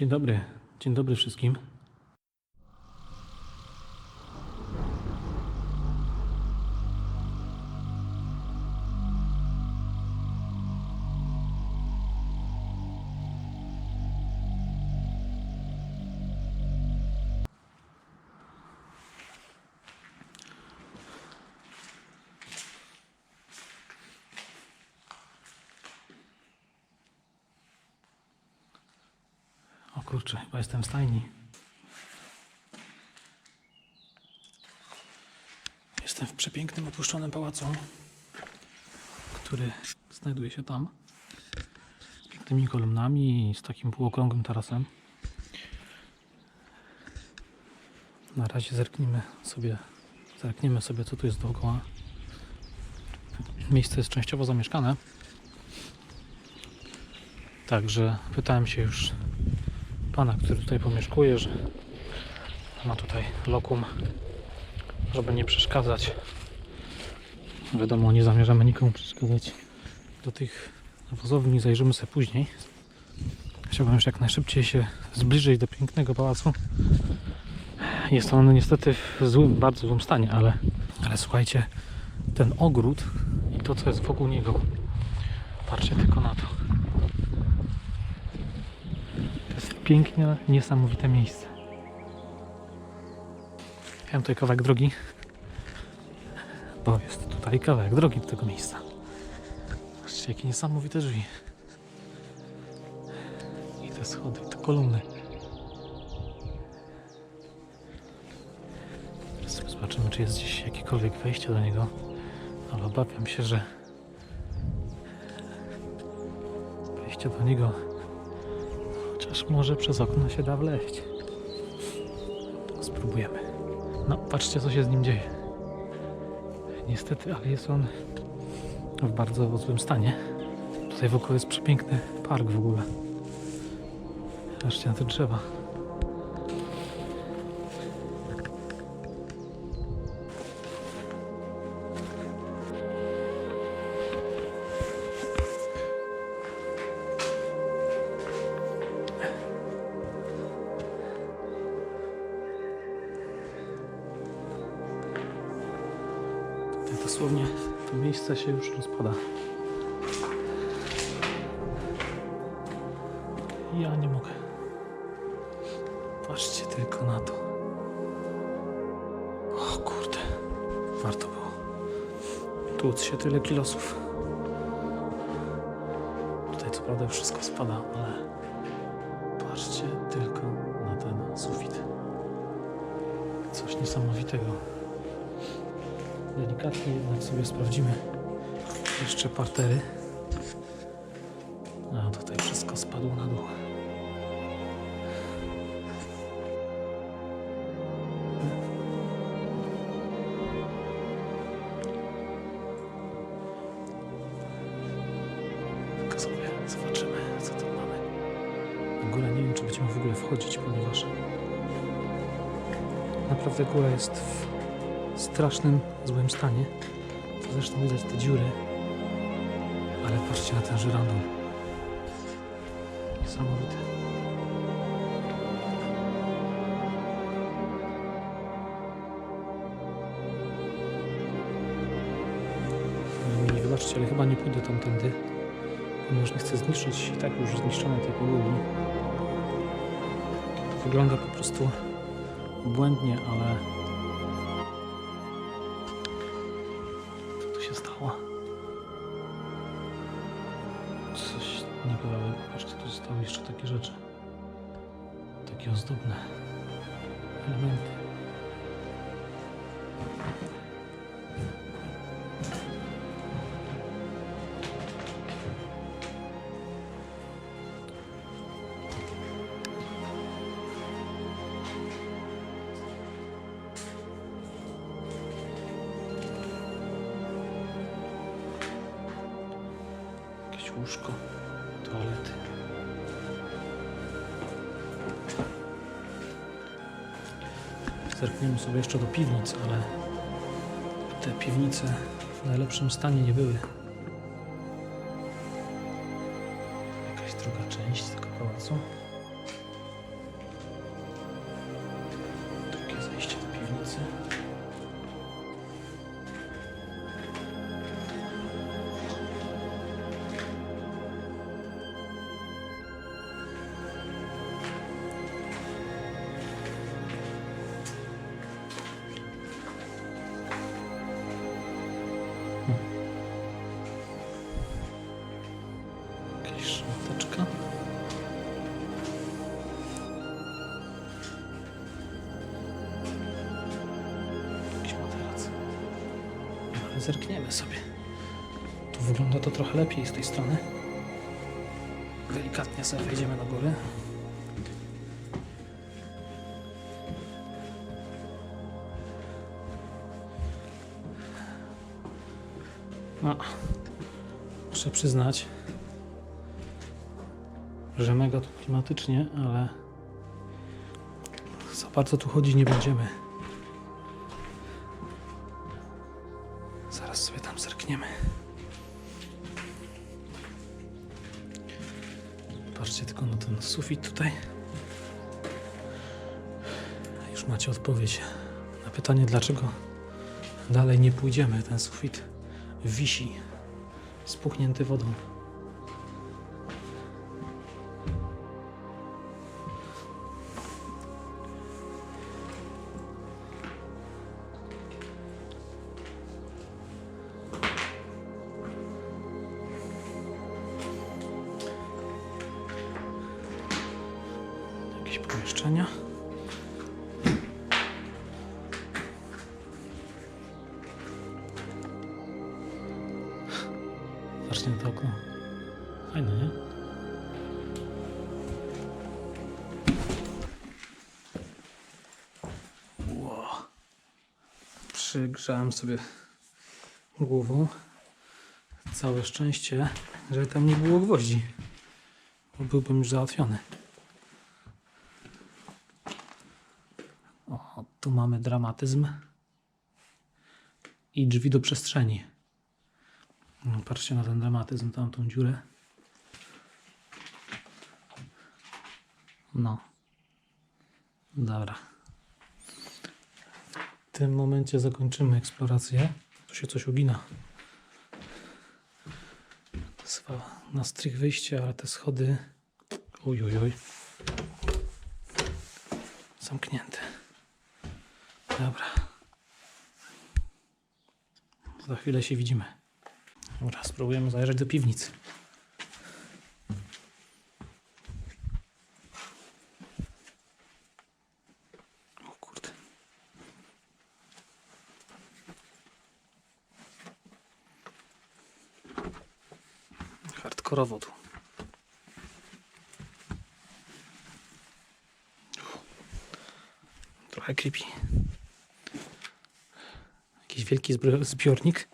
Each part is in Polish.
Dzień dobry, dzień dobry wszystkim. Kurczę, chyba jestem w stajni. Jestem w przepięknym, opuszczonym pałacu, który znajduje się tam. Z pięknymi kolumnami i z takim półokrągłym tarasem. Na razie zerknijmy sobie, zerkniemy sobie, co tu jest dookoła. Miejsce jest częściowo zamieszkane. Także pytałem się już pana, który tutaj pomieszkuje, że ma tutaj lokum, żeby nie przeszkadzać. Wiadomo, nie zamierzamy nikomu przeszkadzać. Do tych wozowni zajrzymy sobie później. Chciałbym już jak najszybciej się zbliżyć do pięknego pałacu. Jest on niestety w złym, bardzo złym stanie, ale, ale słuchajcie, ten ogród i to, co jest wokół niego. Patrzcie tylko na to. Pięknie, niesamowite miejsce. Mam tutaj kawałek drogi, bo jest tutaj kawałek drogi do tego miejsca. Patrzcie, jakie niesamowite drzwi. I te schody, i te kolumny. Zobaczymy, czy jest gdzieś jakiekolwiek wejście do niego. Ale obawiam się, że wejście do niego Chociaż może przez okno się da wleźć. Spróbujemy. No, patrzcie, co się z nim dzieje. Niestety, ale jest on w bardzo złym stanie. Tutaj wokół jest przepiękny park w ogóle. Patrzcie na te drzewa. Dosłownie to miejsce się już rozpada. Ja nie mogę. Patrzcie tylko na to. O kurde. Warto było. Tłuc się tyle kilosów. Tutaj co prawda wszystko spada, ale patrzcie tylko na ten sufit. Coś niesamowitego. Delikatnie jednak sobie sprawdzimy jeszcze partery. A tutaj wszystko spadło na dół. Tylko sobie zobaczymy, co tu mamy. W górę nie wiem, czy będziemy w ogóle wchodzić, ponieważ naprawdę góra jest strasznym, złym stanie. To zresztą widać te dziury. Ale patrzcie na ten żyrandol. Niesamowite. Mi wybaczcie, ale chyba nie pójdę tamtędy. Ponieważ nie chcę zniszczyć i tak już zniszczonej tej podłogi. Wygląda po prostu błędnie, ale się stało? Coś niebywałego. Patrzcie, tu zostały jeszcze takie rzeczy. Takie ozdobne elementy. łóżko, toalety. Zerkniemy sobie jeszcze do piwnic, ale te piwnice w najlepszym stanie nie były. Jakaś druga część tego pałacu. Drugie zejście do piwnicy. Zerkniemy sobie. Tu wygląda to trochę lepiej z tej strony. Delikatnie sobie wejdziemy do góry. No, muszę przyznać, że mega tu klimatycznie, ale za bardzo tu chodzić nie będziemy. Sufit tutaj. Już macie odpowiedź na pytanie, dlaczego dalej nie pójdziemy. Ten sufit wisi, spuchnięty wodą. Pomieszczenia. Zacznie to okno. Fajne, nie? Przygrzałem sobie głową. Całe szczęście, że tam nie było gwoździ. Bo byłbym już załatwiony. O, mamy dramatyzm i drzwi do przestrzeni. No, patrzcie na ten dramatyzm, tamtą dziurę. No. Dobra. W tym momencie zakończymy eksplorację. Tu się coś ugina. Na strych wyjście, ale te schody... Uj, uj, uj. Zamknięte. Dobra. Za chwilę się widzimy. Dobra, spróbujemy zajrzeć do piwnicy. O kurde. Hardkorowo tu. Trochę creepy. Wielki zbiornik.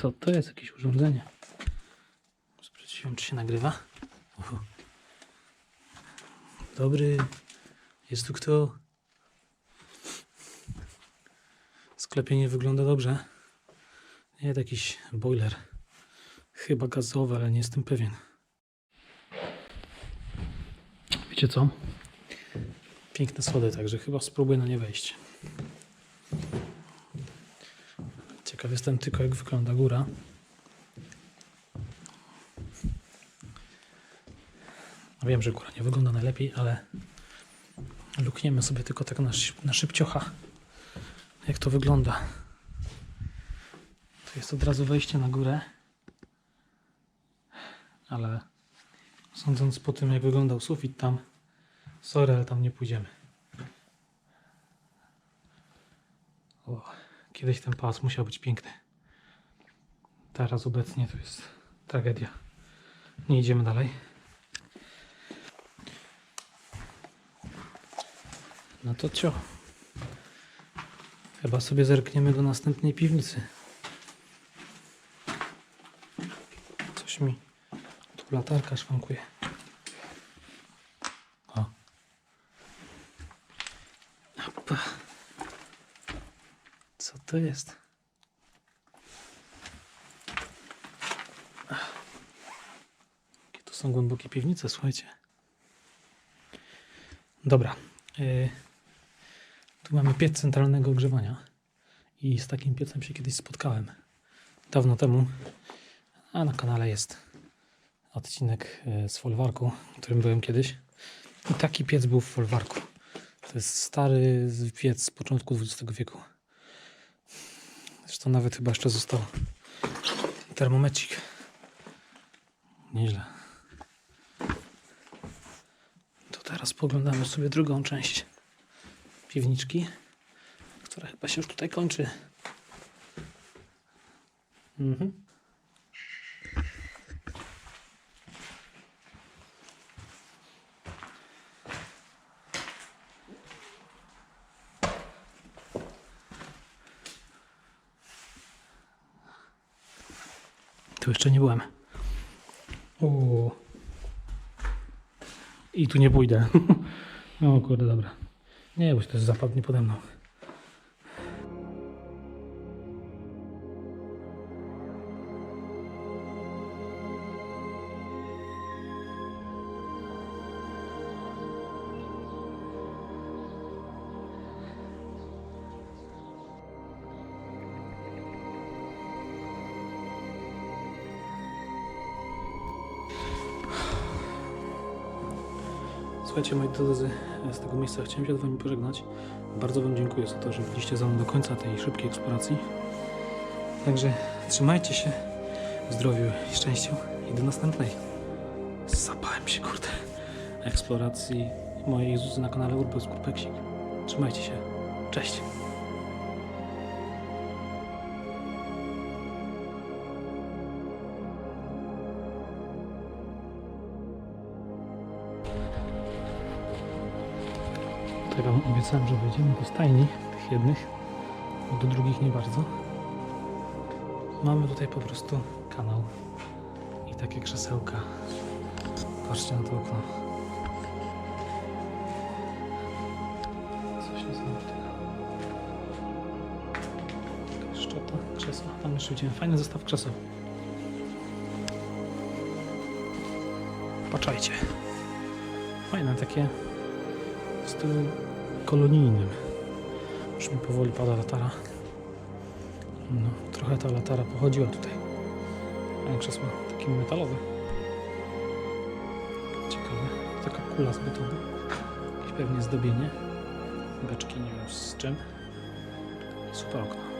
Co to jest? Jakieś urządzenie. Sprawdziłem, czy się nagrywa. Uhu. Dobry. Jest tu kto? Sklepienie wygląda dobrze. Nie, jakiś boiler. Chyba gazowy, ale nie jestem pewien. Wiecie co? Piękne schody, także chyba spróbuję na nie wejść. Ciekaw jestem tylko, jak wygląda góra. No Wiem, że góra nie wygląda najlepiej, ale lukniemy sobie tylko tak na, na szybciocha, jak to wygląda. Tu jest od razu wejście na górę, ale sądząc po tym, jak wyglądał sufit tam, sorry, ale tam nie pójdziemy. O, kiedyś ten pas musiał być piękny. Teraz obecnie to jest tragedia. Nie idziemy dalej. No to cio. Chyba sobie zerkniemy do następnej piwnicy. Coś mi tu latarka szwankuje. O. Opa. Co to jest? Jakie to są głębokie piwnice, słuchajcie. Dobra. y, tu mamy piec centralnego ogrzewania. I z takim piecem się kiedyś spotkałem. Dawno temu. A na kanale jest odcinek y, z folwarku, w którym byłem kiedyś. I taki piec był w folwarku. To jest stary piec z początku XX wieku. Zresztą nawet chyba jeszcze został termomecik. Nieźle. To teraz poglądamy sobie drugą część piwniczki, która chyba Chyba się już tutaj kończy. Mhm. Jeszcze nie byłem. O. I tu nie pójdę. o kurde, dobra. Nie, bo się też zapadnie pode mną. Słuchajcie, moi drodzy, z tego miejsca chciałem się z Wami pożegnać. Bardzo Wam dziękuję za to, że byliście za mną do końca tej szybkiej eksploracji. Także trzymajcie się w zdrowiu i szczęściu i do następnej. Zapałem się, kurde, eksploracji mojej na kanale Urbus Kurpeksik. Trzymajcie się. Cześć. Wam obiecałem, że wejdziemy do stajni tych jednych, a do drugich nie bardzo. Mamy tutaj po prostu kanał i takie krzesełka. Patrzcie na to okno. Coś niesamowitego. Szczota, krzesła. Tam jeszcze widziałem fajny zestaw krzeseł. Patrzajcie. Fajne takie w stylu kolonijnym. Już mi powoli pada latara. No, trochę ta latara pochodziła tutaj. A krzesła takie metalowe. Ciekawe. Taka kula z betonu. Jakieś pewnie zdobienie. Beczki nie wiem z czym. Super okno.